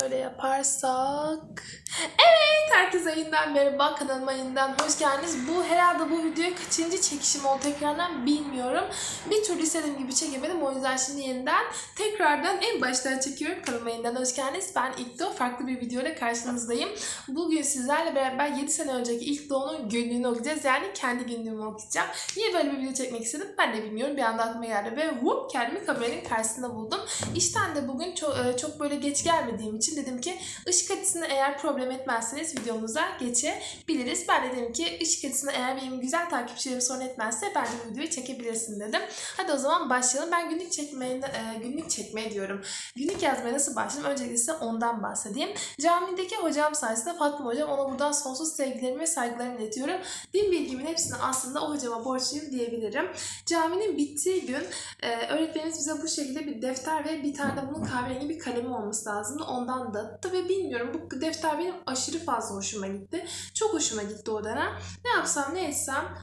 şöyle yaparsak. Evet herkese yayından merhaba kanalıma yeniden hoş geldiniz. Bu herhalde bu videoya kaçıncı çekişim oldu tekrardan bilmiyorum. Bir türlü istediğim gibi çekemedim o yüzden şimdi yeniden tekrardan en baştan çekiyorum. Kanalıma yeniden hoş geldiniz. Ben İlk Doğu farklı bir videoyla karşınızdayım. Bugün sizlerle beraber 7 sene önceki İlk Doğu'nun günlüğünü okuyacağız. Yani kendi günlüğümü okuyacağım. Niye böyle bir video çekmek istedim ben de bilmiyorum. Bir anda aklıma geldi ve whoop kendimi kameranın karşısında buldum. İşten de bugün çok, çok böyle geç gelmediğim için dedim ki ışık açısını eğer problem etmezseniz videomuza geçebiliriz. Ben de dedim ki ışık açısını eğer benim güzel takipçilerim sorun etmezse ben de videoyu çekebilirsin dedim. Hadi o zaman başlayalım. Ben günlük çekmeye, e, günlük çekmeye diyorum. Günlük yazmaya nasıl başladım? Öncelikle size ondan bahsedeyim. Camideki hocam sayesinde Fatma hocam ona buradan sonsuz sevgilerimi ve saygılarımı iletiyorum. Din bilgimin hepsini aslında o hocama borçluyum diyebilirim. Caminin bittiği gün e, öğretmenimiz bize bu şekilde bir defter ve bir tane de bunun kahverengi bir kalemi olması lazımdı. Ondan dağıttı ve bilmiyorum bu defter benim aşırı fazla hoşuma gitti. Çok hoşuma gitti o dönem. Ne yapsam ne etsem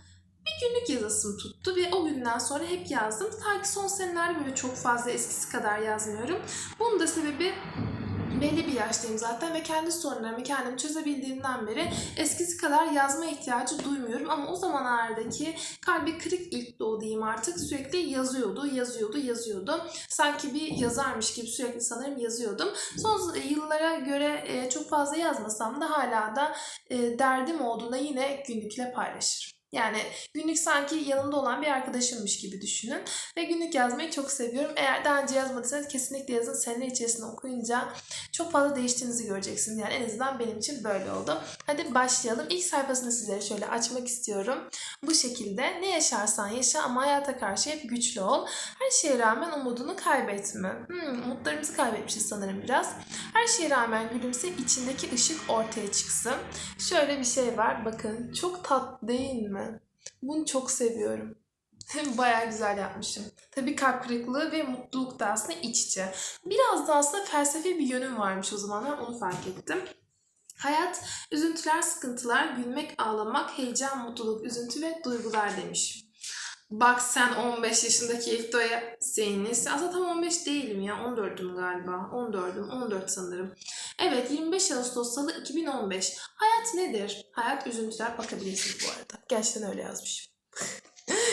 bir günlük yazısım tuttu ve o günden sonra hep yazdım. Ta ki son senelerde böyle çok fazla eskisi kadar yazmıyorum. Bunun da sebebi belli bir yaştayım zaten ve kendi sorunlarımı kendim çözebildiğimden beri eskisi kadar yazma ihtiyacı duymuyorum ama o zamanlardaki kalbi kırık ilk doğu diyeyim artık sürekli yazıyordu, yazıyordu, yazıyordu. Sanki bir yazarmış gibi sürekli sanırım yazıyordum. Son yıllara göre e, çok fazla yazmasam da hala da e, derdim olduğunda yine günlükle paylaşırım. Yani günlük sanki yanımda olan bir arkadaşımmış gibi düşünün. Ve günlük yazmayı çok seviyorum. Eğer daha önce yazmadıysanız kesinlikle yazın. Sene içerisinde okuyunca çok fazla değiştiğinizi göreceksiniz. Yani en azından benim için böyle oldu. Hadi başlayalım. İlk sayfasını sizlere şöyle açmak istiyorum. Bu şekilde ne yaşarsan yaşa ama hayata karşı hep güçlü ol. Her şeye rağmen umudunu kaybetme. Hmm, umutlarımızı kaybetmişiz sanırım biraz. Her şeye rağmen gülümse içindeki ışık ortaya çıksın. Şöyle bir şey var. Bakın çok tatlı değil mi? Bunu çok seviyorum. Bayağı güzel yapmışım. Tabii kalp kırıklığı ve mutluluk da aslında iç içe. Biraz da aslında felsefi bir yönüm varmış o zamanlar onu fark ettim. Hayat, üzüntüler, sıkıntılar, gülmek, ağlamak, heyecan, mutluluk, üzüntü ve duygular demiş. Bak sen 15 yaşındaki İfto'ya Zeynep. Aslında tam 15 değilim ya. 14'üm galiba. 14'üm. 14 sanırım. Evet 25 Ağustos Salı 2015. Hayat nedir? Hayat üzüntüler bakabilirsiniz bu arada. Gerçekten öyle yazmışım.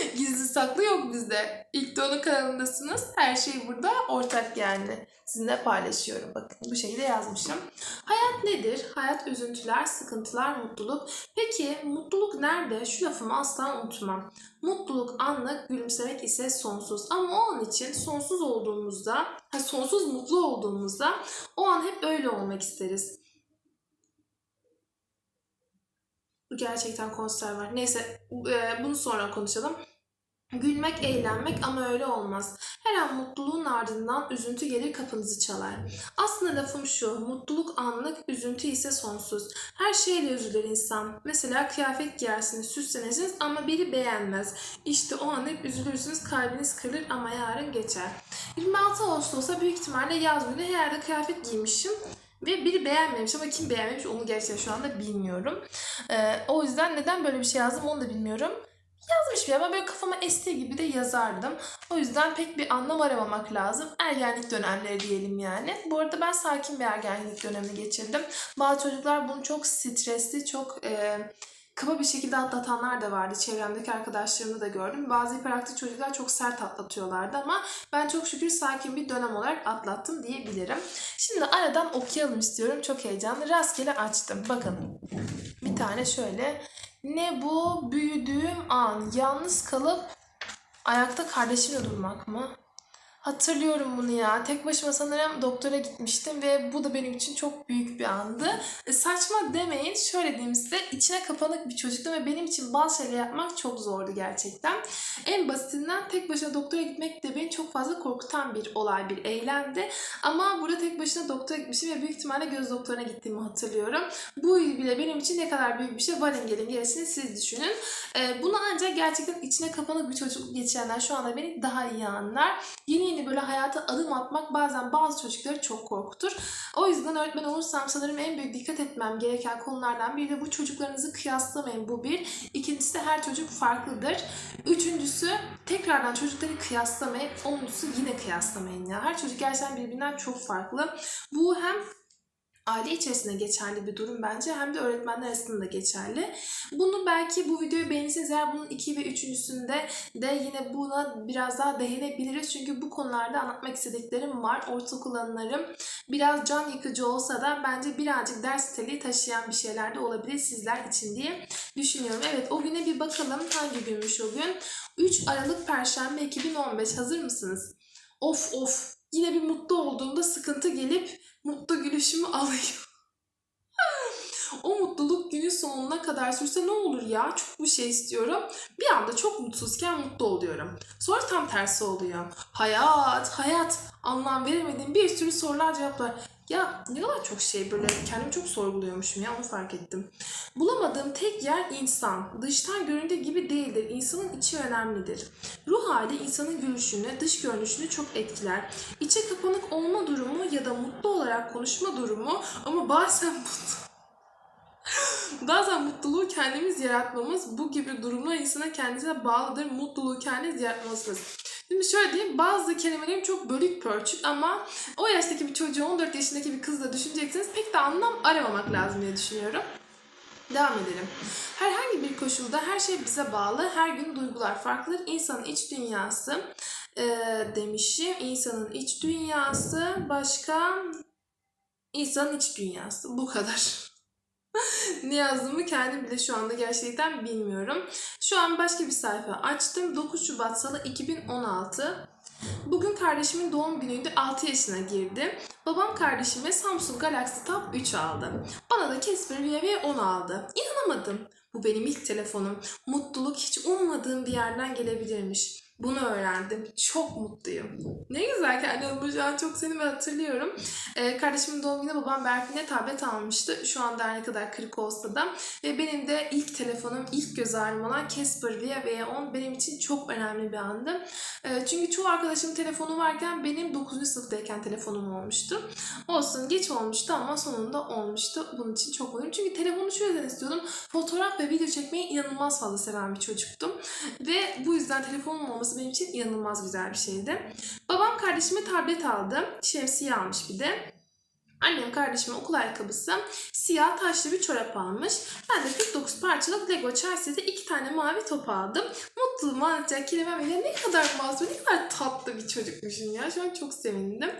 Gizli saklı yok bizde. İlk de onun kanalındasınız. Her şey burada ortak yani. Sizinle paylaşıyorum. Bakın bu şekilde yazmışım. Hayat nedir? Hayat üzüntüler, sıkıntılar, mutluluk. Peki mutluluk nerede? Şu lafımı asla unutmam. Mutluluk anlık, gülümsemek ise sonsuz. Ama o an için sonsuz olduğumuzda, ha, sonsuz mutlu olduğumuzda o an hep öyle olmak isteriz. Gerçekten konser var. Neyse e, bunu sonra konuşalım. Gülmek, eğlenmek ama öyle olmaz. Her an mutluluğun ardından üzüntü gelir kapınızı çalar. Aslında lafım şu, mutluluk anlık, üzüntü ise sonsuz. Her şeyle üzülür insan. Mesela kıyafet giyersiniz, süslenirsiniz ama biri beğenmez. İşte o an hep üzülürsünüz, kalbiniz kırılır ama yarın geçer. 26 Ağustos'ta büyük ihtimalle yaz günü herhalde kıyafet giymişim. Ve biri beğenmemiş ama kim beğenmemiş onu gerçekten şu anda bilmiyorum. Ee, o yüzden neden böyle bir şey yazdım onu da bilmiyorum. Yazmış bir ama böyle kafama estiği gibi de yazardım. O yüzden pek bir anlam aramamak lazım. Ergenlik dönemleri diyelim yani. Bu arada ben sakin bir ergenlik dönemi geçirdim. Bazı çocuklar bunu çok stresli, çok e, kaba bir şekilde atlatanlar da vardı. Çevremdeki arkadaşlarımda da gördüm. Bazı hiperaktif çocuklar çok sert atlatıyorlardı ama ben çok şükür sakin bir dönem olarak atlattım diyebilirim. Şimdi aradan okuyalım istiyorum. Çok heyecanlı. Rastgele açtım. Bakın. Bir tane şöyle. Ne bu büyüdüğüm an yalnız kalıp ayakta kardeşimle durmak mı? Hatırlıyorum bunu ya. Tek başıma sanırım doktora gitmiştim ve bu da benim için çok büyük bir andı. E, saçma demeyin. Şöyle diyeyim size. içine kapanık bir çocuktum ve benim için bazı şeyler yapmak çok zordu gerçekten. En basitinden tek başına doktora gitmek de beni çok fazla korkutan bir olay, bir eylemdi. Ama burada tek başına doktora gitmişim ve büyük ihtimalle göz doktoruna gittiğimi hatırlıyorum. Bu bile benim için ne kadar büyük bir şey. Varın gelin gerisini siz düşünün. E, bunu ancak gerçekten içine kapanık bir çocuk geçirenler şu anda beni daha iyi anlar. Yeni yeni böyle hayata adım atmak bazen bazı çocukları çok korkutur. O yüzden öğretmen olursam sanırım en büyük dikkat etmem gereken konulardan biri de bu çocuklarınızı kıyaslamayın. Bu bir. İkincisi de her çocuk farklıdır. Üçüncüsü tekrardan çocukları kıyaslamayın. Onuncusu yine kıyaslamayın ya. Her çocuk gerçekten birbirinden çok farklı. Bu hem aile içerisinde geçerli bir durum bence hem de öğretmenler arasında da geçerli. Bunu belki bu videoyu beğenirseniz eğer bunun 2 ve 3.sünde de yine buna biraz daha değinebiliriz. Çünkü bu konularda anlatmak istediklerim var. Ortaokul anılarım biraz can yıkıcı olsa da bence birazcık ders niteliği taşıyan bir şeyler de olabilir sizler için diye düşünüyorum. Evet o güne bir bakalım. Hangi günmüş o gün? 3 Aralık Perşembe 2015. Hazır mısınız? Of of. Yine bir mutlu olduğumda sıkıntı gelip mutlu gülüşümü alıyor. o mutluluk günün sonuna kadar sürse ne olur ya? Çok bir şey istiyorum. Bir anda çok mutsuzken mutlu oluyorum. Sonra tam tersi oluyor. Hayat, hayat. Anlam veremediğim bir sürü sorular cevaplar. Ya ne kadar çok şey böyle kendimi çok sorguluyormuşum ya onu fark ettim. Bulamadığım tek yer insan. Dıştan göründüğü gibi değildir. İnsanın içi önemlidir. Ruh hali insanın gülüşünü, dış görünüşünü çok etkiler. İçe kapanık olma durumu ya da mutlu olarak konuşma durumu ama bazen mutlu. Bazen mutluluğu kendimiz yaratmamız bu gibi durumlar insana kendisine bağlıdır. Mutluluğu kendiniz yaratmalısınız. Şimdi şöyle diyeyim bazı kelimelerim çok bölük pörçük ama o yaştaki bir çocuğu 14 yaşındaki bir kızla düşünecekseniz pek de anlam aramamak lazım diye düşünüyorum. Devam edelim. Herhangi bir koşulda her şey bize bağlı. Her gün duygular farklıdır. İnsanın iç dünyası e, demişim. İnsanın iç dünyası başka insanın iç dünyası. Bu kadar. Ne yazdığımı kendim bile şu anda gerçekten bilmiyorum. Şu an başka bir sayfa açtım. 9 Şubat Salı 2016. Bugün kardeşimin doğum günüydü. 6 yaşına girdi. Babam kardeşime Samsung Galaxy Tab 3 aldı. Bana da Casper VV10 aldı. İnanamadım. Bu benim ilk telefonum. Mutluluk hiç ummadığım bir yerden gelebilirmiş. Bunu öğrendim. Çok mutluyum. Ne güzel kendi adıma şu an çok seni hatırlıyorum. Ee, kardeşimin doğum günü babam Berfin'e tablet almıştı. Şu anda her ne kadar kırık olsa da. Ve benim de ilk telefonum, ilk göz ağrım olan Casper Via V10 benim için çok önemli bir andı. Ee, çünkü çoğu arkadaşımın telefonu varken benim 9. sınıftayken telefonum olmuştu. Olsun geç olmuştu ama sonunda olmuştu. Bunun için çok mutluyum. Çünkü telefonu yüzden istiyordum. Fotoğraf ve video çekmeyi inanılmaz fazla seven bir çocuktum. Ve bu yüzden telefonum olması benim için inanılmaz güzel bir şeydi. Babam kardeşime tablet aldı. Şemsiye almış bir de. Annem kardeşime okul ayakkabısı, siyah taşlı bir çorap almış. Ben de 49 parçalık Lego Chelsea'de iki tane mavi top aldım. Mutluluğumu anlatacak kelimem ile ne kadar masum, ne kadar tatlı bir çocukmuşum ya. Şu an çok sevindim.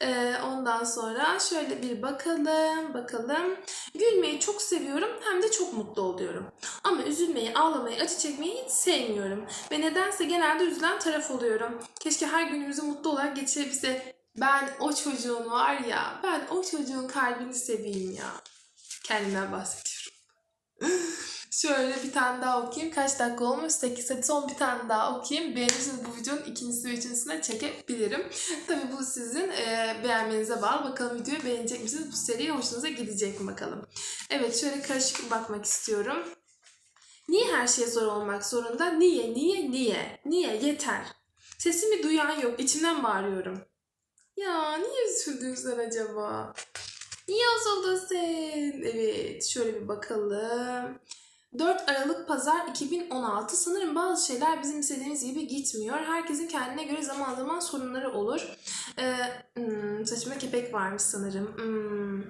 Ee, ondan sonra şöyle bir bakalım, bakalım. Gülmeyi çok seviyorum hem de çok mutlu oluyorum. Ama üzülmeyi, ağlamayı, acı çekmeyi hiç sevmiyorum. Ve nedense genelde üzülen taraf oluyorum. Keşke her günümüzü mutlu olarak geçirebilse. Ben o çocuğun var ya, ben o çocuğun kalbini seveyim ya. Kendimden bahsediyorum. Şöyle bir tane daha okuyayım. Kaç dakika olmuş? 8. Hadi son bir tane daha okuyayım. Beğenirseniz bu videonun ikincisi ve üçüncüsüne çekebilirim. Tabii bu sizin e, beğenmenize bağlı. Bakalım videoyu beğenecek misiniz? Bu seriye hoşunuza gidecek mi bakalım. Evet şöyle karışık bakmak istiyorum. Niye her şey zor olmak zorunda? Niye, niye, niye? Niye? Yeter. Sesimi duyan yok. İçimden bağırıyorum. Ya niye üzüldün sen acaba? Niye üzüldün sen? Evet şöyle bir bakalım. 4 Aralık Pazar 2016. Sanırım bazı şeyler bizim istediğimiz gibi gitmiyor. Herkesin kendine göre zaman zaman sorunları olur. Ee, hmm, saçıma kepek varmış sanırım. Hmm.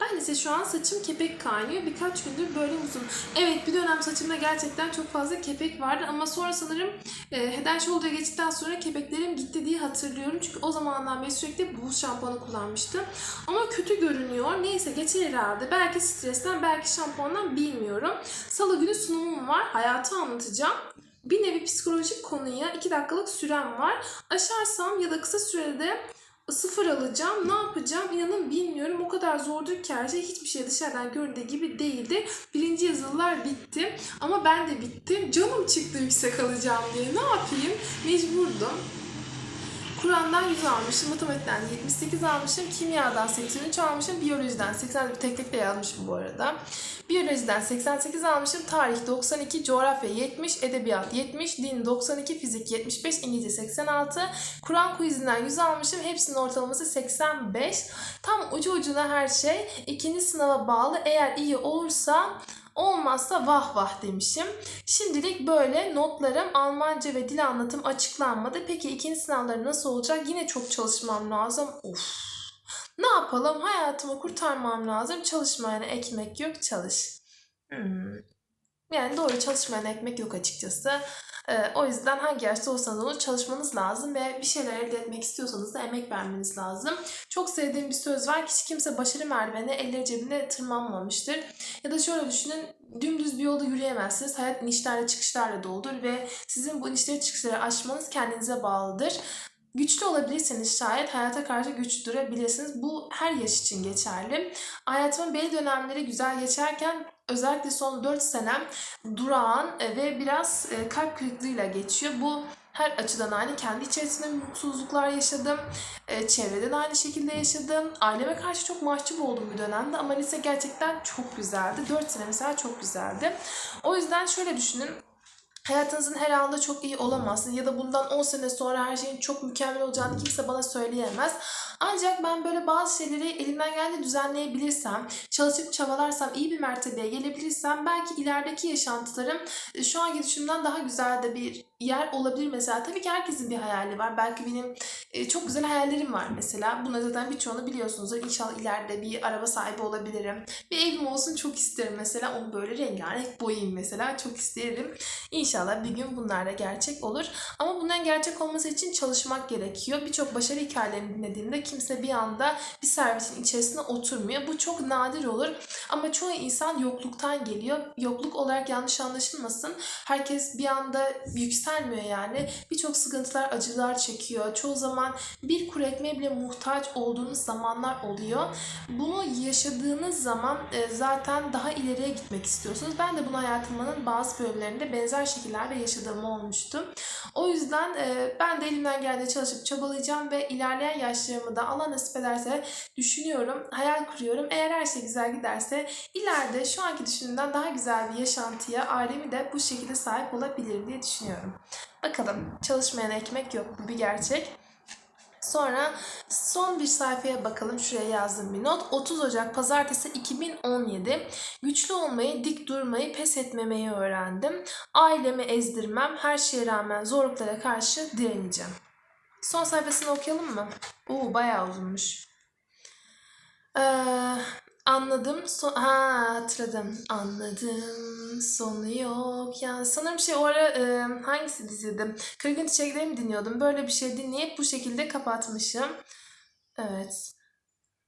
Ben ise şu an saçım kepek kaynıyor. Birkaç gündür böyle uzun. Evet bir dönem saçımda gerçekten çok fazla kepek vardı ama sonra sanırım e, Head Shoulder'a geçtikten sonra kepeklerim gitti diye hatırlıyorum. Çünkü o zamandan beri sürekli buz şampuanı kullanmıştım. Ama kötü görünüyor. Neyse geçer herhalde. Belki stresten belki şampuandan bilmiyorum. Salı günü sunumum var. Hayatı anlatacağım. Bir nevi psikolojik konuya 2 dakikalık sürem var. Aşarsam ya da kısa sürede sıfır alacağım. Ne yapacağım inanın bilmiyorum. O kadar zordur ki her şey. Hiçbir şey dışarıdan göründüğü gibi değildi. Birinci yazılılar bitti. Ama ben de bittim. Canım çıktı yüksek alacağım diye. Ne yapayım? Mecburdum. Kur'an'dan 100 almışım, matematikten 78 almışım, kimyadan 83 almışım, biyolojiden 80 tek tek yazmışım bu arada. Biyolojiden 88 almışım, tarih 92, coğrafya 70, edebiyat 70, din 92, fizik 75, İngilizce 86, Kur'an quizinden 100 almışım, hepsinin ortalaması 85. Tam ucu ucuna her şey ikinci sınava bağlı. Eğer iyi olursa Olmazsa vah vah demişim. Şimdilik böyle notlarım Almanca ve dil anlatım açıklanmadı. Peki ikinci sınavları nasıl olacak? Yine çok çalışmam lazım. Of. Ne yapalım? Hayatımı kurtarmam lazım. Çalışmayana ekmek yok, çalış. Hmm. Yani doğru çalışmayana ekmek yok açıkçası. Ee, o yüzden hangi yaşta olsanız olur çalışmanız lazım ve bir şeyler elde etmek istiyorsanız da emek vermeniz lazım. Çok sevdiğim bir söz var. Hiç kimse başarı merdivenine elleri cebinde tırmanmamıştır. Ya da şöyle düşünün. Dümdüz bir yolda yürüyemezsiniz. Hayat inişlerle çıkışlarla doludur ve sizin bu inişleri çıkışları aşmanız kendinize bağlıdır. Güçlü olabilirseniz şayet hayata karşı güçlü durabilirsiniz. Bu her yaş için geçerli. Hayatımın belli dönemleri güzel geçerken özellikle son 4 senem durağan e, ve biraz e, kalp kırıklığıyla geçiyor. Bu her açıdan aynı. Kendi içerisinde mutsuzluklar yaşadım. E, çevreden aynı şekilde yaşadım. Aileme karşı çok mahcup olduğum bir dönemde ama lise gerçekten çok güzeldi. 4 sene mesela çok güzeldi. O yüzden şöyle düşünün. Hayatınızın her anında çok iyi olamazsınız ya da bundan 10 sene sonra her şeyin çok mükemmel olacağını kimse bana söyleyemez. Ancak ben böyle bazı şeyleri elimden geldiğince düzenleyebilirsem, çalışıp çabalarsam, iyi bir mertebeye gelebilirsem belki ilerideki yaşantılarım e, şu anki düşünümden daha güzel de bir yer olabilir mesela. Tabii ki herkesin bir hayali var. Belki benim e, çok güzel hayallerim var mesela. Buna zaten birçoğunu biliyorsunuzdur. İnşallah ileride bir araba sahibi olabilirim. Bir evim olsun çok isterim mesela. Onu böyle rengarenk boyayayım mesela. Çok isterim. İnşallah bir gün bunlar da gerçek olur. Ama bunların gerçek olması için çalışmak gerekiyor. Birçok başarı hikayelerini dinlediğimde kimse bir anda bir servisin içerisine oturmuyor. Bu çok nadir olur. Ama çoğu insan yokluktan geliyor. Yokluk olarak yanlış anlaşılmasın. Herkes bir anda yükselmiyor yani. Birçok sıkıntılar, acılar çekiyor. Çoğu zaman bir kuru ekmeğe bile muhtaç olduğunuz zamanlar oluyor. Bunu yaşadığınız zaman e, zaten daha ileriye gitmek istiyorsunuz. Ben de bunu hayatımın bazı bölümlerinde benzer şekillerde yaşadığım olmuştu. O yüzden e, ben de elimden geldiğince çalışıp çabalayacağım ve ilerleyen yaşlarımı da Allah nasip ederse düşünüyorum, hayal kuruyorum. Eğer her şey güzel giderse ileride şu anki düşündüğümden daha güzel bir yaşantıya ailemi de bu şekilde sahip olabilir diye düşünüyorum. Bakalım çalışmayan ekmek yok bu bir gerçek. Sonra son bir sayfaya bakalım. Şuraya yazdım bir not. 30 Ocak Pazartesi 2017. Güçlü olmayı, dik durmayı, pes etmemeyi öğrendim. Ailemi ezdirmem, her şeye rağmen zorluklara karşı direneceğim. Son sayfasını okuyalım mı? Oo bayağı uzunmuş. Ee, anladım. So ha hatırladım. Anladım. Sonu yok. Yani sanırım şey o ara e, hangisi diziydi? Kırgın Çiçekleri mi dinliyordum? Böyle bir şey dinleyip bu şekilde kapatmışım. Evet.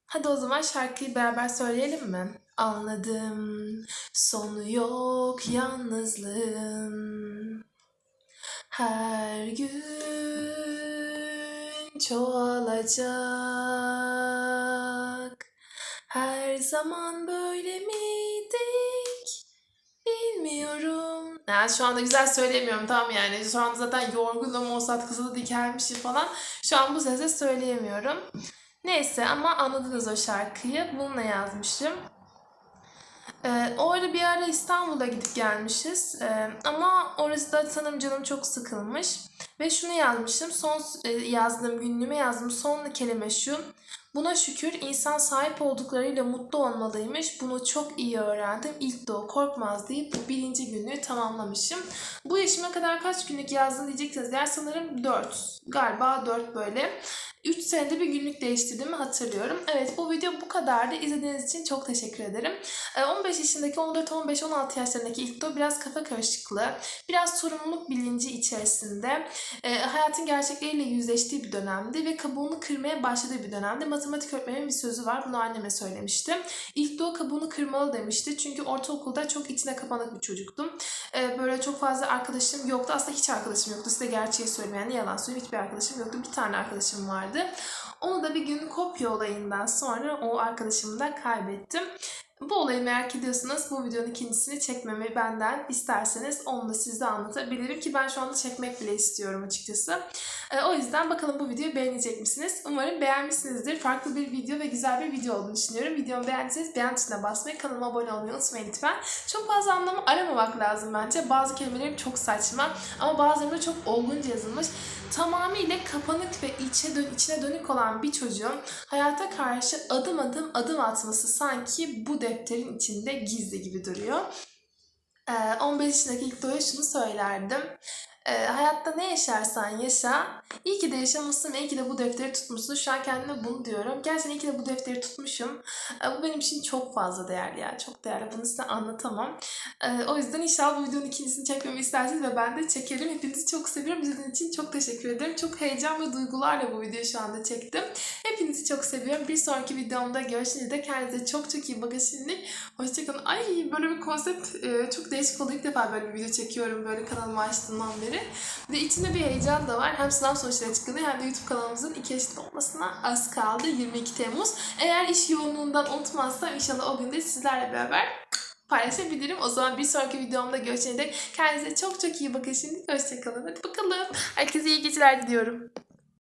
Hadi o zaman şarkıyı beraber söyleyelim mi? Anladım. Sonu yok yalnızlığın. Her gün çoğalacak. Her zaman böyle miydik? Bilmiyorum. Yani şu anda güzel söyleyemiyorum tamam yani. Şu anda zaten yorgunum, Mozart kızılı dikelmişim falan. Şu an bu sesle söyleyemiyorum. Neyse ama anladınız o şarkıyı. Bununla yazmışım. Ee, o ara bir ara İstanbul'a gidip gelmişiz. Ee, ama orası da sanırım canım çok sıkılmış. Ve şunu yazmışım. Son e, yazdığım günlüğüme yazdım. Son kelime şu. Buna şükür insan sahip olduklarıyla mutlu olmalıymış. Bunu çok iyi öğrendim. İlk de korkmaz deyip bu birinci günlüğü tamamlamışım. Bu yaşıma kadar kaç günlük yazdım diyeceksiniz. Der sanırım 4. Galiba 4 böyle. 3 senede bir günlük değiştirdiğimi hatırlıyorum. Evet bu video bu kadardı. İzlediğiniz için çok teşekkür ederim. Ee, 15 yaşındaki 14, 15, 16 yaşlarındaki ilk doğu biraz kafa karışıklığı, biraz sorumluluk bilinci içerisinde e, hayatın gerçekleriyle yüzleştiği bir dönemdi ve kabuğunu kırmaya başladığı bir dönemdi. Matematik öğretmenimin bir sözü var. Bunu anneme söylemiştim. İlk doğu kabuğunu kırmalı demişti. Çünkü ortaokulda çok içine kapanık bir çocuktum. Ee, böyle çok fazla arkadaşım yoktu. Aslında hiç arkadaşım yoktu. Size gerçeği söyleyeyim. Yani yalan söyleyeyim. Hiçbir arkadaşım yoktu. Bir tane arkadaşım vardı. Onu da bir gün kopya olayından sonra o arkadaşımı da kaybettim. Bu olayı merak ediyorsanız bu videonun ikincisini çekmemi benden isterseniz onu da size anlatabilirim ki ben şu anda çekmek bile istiyorum açıkçası. Ee, o yüzden bakalım bu videoyu beğenecek misiniz? Umarım beğenmişsinizdir. Farklı bir video ve güzel bir video olduğunu düşünüyorum. Videomu beğendiyseniz beğen tuşuna basmayı, kanalıma abone olmayı unutmayın lütfen. Çok fazla anlamı aramamak lazım bence. Bazı kelimelerim çok saçma ama bazıları da çok olgunca yazılmış. Tamamıyla kapanık ve içe dön içine dönük olan bir çocuğun hayata karşı adım adım adım atması sanki bu defterin içinde gizli gibi duruyor. Ee, 15 yaşındaki ilk doğuya şunu söylerdim. Ee, hayatta ne yaşarsan yaşa. İyi ki de yaşamışsın iyi ki de bu defteri tutmuşsun. Şu an kendime bunu diyorum. Gerçekten iyi ki de bu defteri tutmuşum. Ee, bu benim için çok fazla değerli ya. Çok değerli. Bunu size anlatamam. Ee, o yüzden inşallah bu videonun ikincisini çekmemi isterseniz ve ben de çekerim. Hepinizi çok seviyorum. İzlediğiniz için çok teşekkür ederim. Çok heyecan ve duygularla bu videoyu şu anda çektim. Hepinizi çok seviyorum. Bir sonraki videomda görüşünce de kendinize çok çok iyi bakın şimdilik. Hoşçakalın. Ay böyle bir konsept e, çok değişik oldu. İlk defa böyle bir video çekiyorum böyle kanalımı açtığımdan beri. Ve içinde bir heyecan da var. Hem sınav sonuçları açıklanıyor hem de YouTube kanalımızın 2 yaşında olmasına az kaldı. 22 Temmuz. Eğer iş yoğunluğundan unutmazsam inşallah o gün de sizlerle beraber paylaşabilirim. O zaman bir sonraki videomda görüşene dek kendinize çok çok iyi bakın şimdi. Hoşçakalın. Hadi bakalım. Herkese iyi geceler diliyorum.